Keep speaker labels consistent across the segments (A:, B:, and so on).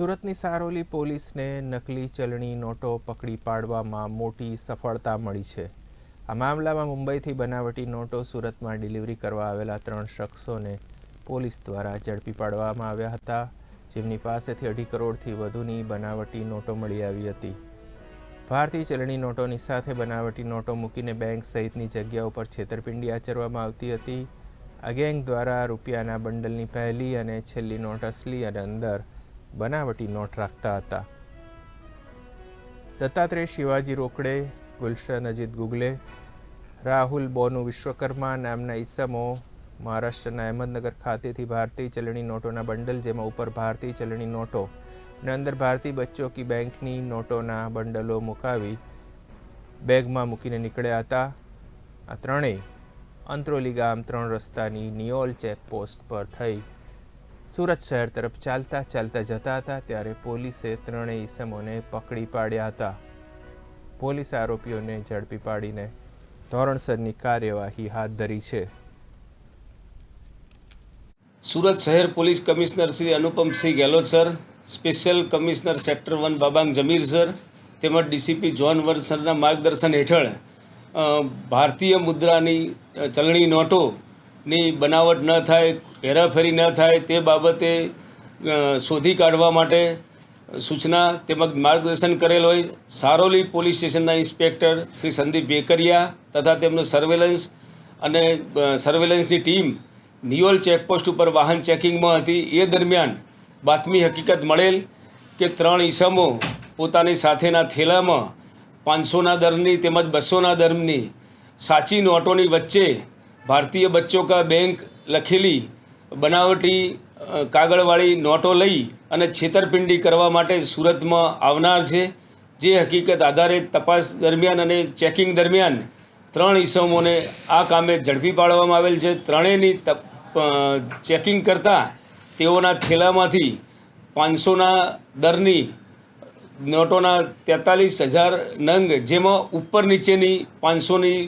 A: સુરતની સારોલી પોલીસને નકલી ચલણી નોટો પકડી પાડવામાં મોટી સફળતા મળી છે. આ મામલામાં મુંબઈથી બનાવટી નોટો સુરતમાં ડિલિવરી કરવા આવેલા ત્રણ શખ્સોને પોલીસ દ્વારા ઝડપી પાડવામાં આવ્યા હતા, જેમની પાસેથી અઢી કરોડથી વધુની બનાવટી નોટો મળી આવી હતી. ભારતીય ચલણી નોટોની સાથે બનાવટી નોટો મૂકીને બેંક સહિતની જગ્યાઓ ઉપર છેતરપિંડી આચરવામાં આવતી હતી. આ ગેંગ દ્વારા રૂપિયાના બંડલની પહેલી અને છેલ્લી નોટ અસલી અને અંદર બનાવટી નોટ રાખતા હતા. દત્તાત્રેય શિવાજી રોકડે, ગુલશન અજીત ગુગલે, રાહુલ બોનુ વિશ્વકર્મા નામના ઈસમો, મહારાષ્ટ્રના અહેમદનગર ખાતેથી ભારતીય ચલણી નોટોના બંડલ જેમાં ઉપર ભારતીય ચલણી નોટો અને અંદર ભારતીય બચ્ચો કી બેંકની નોટોના બંડલો મુકાવી બેગમાં મૂકીને નીકળ્યા હતા. આ ત્રણેય અંત્રોલી ગામ ત્રણ રસ્તાની નિયોલ ચેકપોસ્ટ પર થઈ. સુરત શહેર તરફ ચાલતા ચાલતા જતા હતા ત્યારે પોલીસે ત્રણેય ઈસમોને પકડી પાડ્યા હતા. પોલીસ આરોપીઓને ઝડપી પાડીને ધોરણસરની કાર્યવાહી હાથ ધરી છે.
B: સુરત શહેર police commissioner Shri Anupamsinh Gehlot sir, special commissioner sector one બાબાંગ Zameer sir, તેમજ ડીસીપી જોન વર્ડ સરના માર્ગદર્શન હેઠળ ભારતીય મુદ્રાની ચલણી ચલણી નોટોની બનાવટ ન થાય, હેરાફેરી ન થાય તે બાબતે શોધી કાઢવા માટે સૂચના તેમજ માર્ગદર્શન કરેલ હોય. સારોલી પોલીસ સ્ટેશનના ઇન્સ્પેક્ટર શ્રી સંદીપ બેકરિયા તથા તેમનો સર્વેલન્સ અને સર્વેલન્સની ટીમ નિયોલ ચેકપોસ્ટ ઉપર વાહન ચેકિંગમાં હતી. એ દરમિયાન બાતમી હકીકત મળેલ કે ત્રણ ઈસમો પોતાની સાથેના થેલામાં પાંચસોના દરની તેમજ બસોના દરની સાચી નોટોની વચ્ચે ભારતીય બચ્ચો કા બેંક લખેલી બનાવટી કાગળવાળી નોટો લઈ અને છેતરપિંડી કરવા માટે સુરતમાં આવનાર છે. જે હકીકત આધારે તપાસ દરમિયાન અને ચેકિંગ દરમિયાન ત્રણ ઈસમોને આ કામે ઝડપી પાડવામાં આવેલ છે. ત્રણેયની ચેકિંગ કરતાં તેઓના થેલામાંથી પાંચસોના દરની નોટોના તેતાલીસ હજાર નંગ, જેમાં ઉપર નીચેની પાંચસોની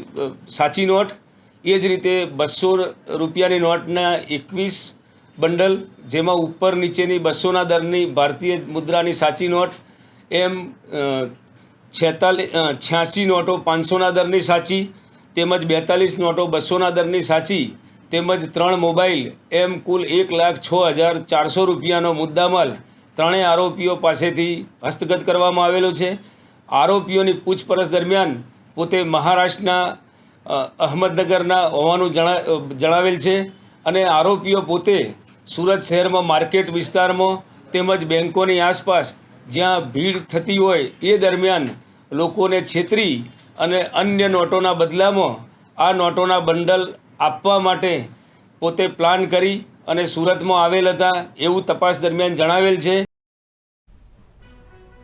B: સાચી નોટ એ જ રીતે બસો રૂપિયાની નોટના એકવીસ બંડલ, જેમાં ઉપર નીચેની બસોના દરની ભારતીય મુદ્રાની સાચી નોટ, એમ છેતાલીસ છ્યાસી નોટો પાંચસોના દરની સાચી, તેમજ બેતાલીસ નોટો બસોના દરની સાચી, તેમજ ત્રણ મોબાઈલ, એમ કુલ એક લાખ છ હજાર ચારસો રૂપિયાનો મુદ્દામાલ ત્રણેય આરોપીઓ પાસેથી હસ્તગત કરવામાં આવેલો છે. આરોપીઓની પૂછપરછ દરમિયાન પોતે મહારાષ્ટ્રના અહમદનગરના હોવાનું જણા જણાવેલ છે અને આરોપીઓ પોતે સુરત શહેરમાં માર્કેટ વિસ્તારમાં તેમજ બેન્કોની આસપાસ જ્યાં ભીડ થતી હોય એ દરમિયાન લોકોને છેતરી અને અન્ય નોટોના બદલામાં આ નોટોના બંડલ આપવા માટે પોતે પ્લાન કરી અને સુરતમાં આવેલ હતા એવું તપાસ દરમિયાન જણાવેલ છે.